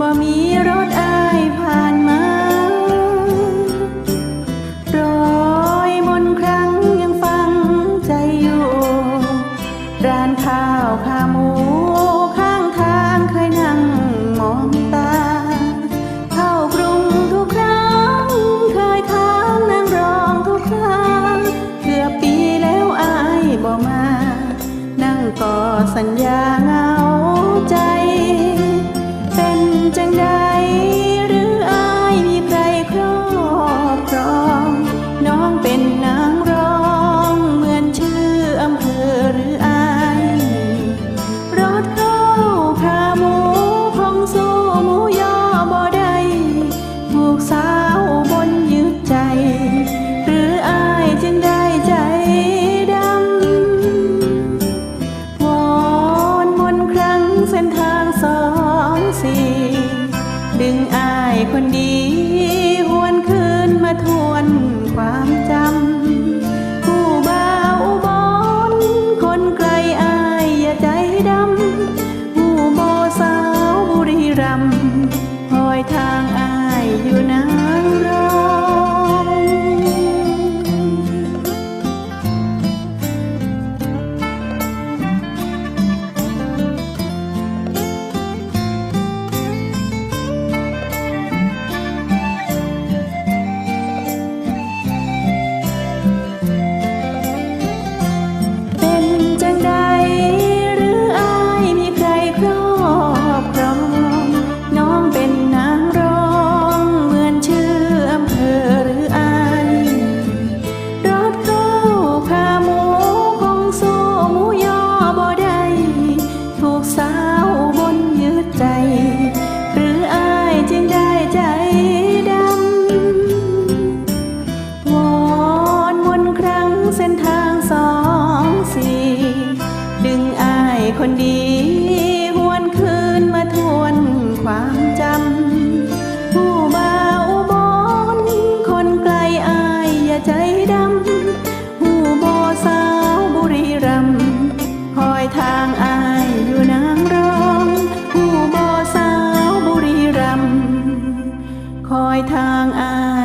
บ่มีรถอายผ่านมาร้อยมนครั้งยังฟังใจอยู่ ร้านข้าวขาหมูข้างทางเคยนั่งมองตา เข้ากรุงทุกครั้ง เคยถามนั่งรองทุกครั้งเกือบปีแล้วอายบ่มา นั่งกอดสัญญา จังใด ดึงอายคนดีหวนคืนมาทวนความจำผู้บ่าวบอนคนไกลอายอย่าใจดำผู้โบสาวบุรีรำหอยทางอายอยู่นางรอ คนดีหวนคืนมาทวนความจำ ผู้บ่าวบอนคนไกลอายอย่าใจดำ ผู้โบสาวบุรีรำคอยทางอายอยู่นางรอง ผู้โบสาวบุรีรำคอยทางอาย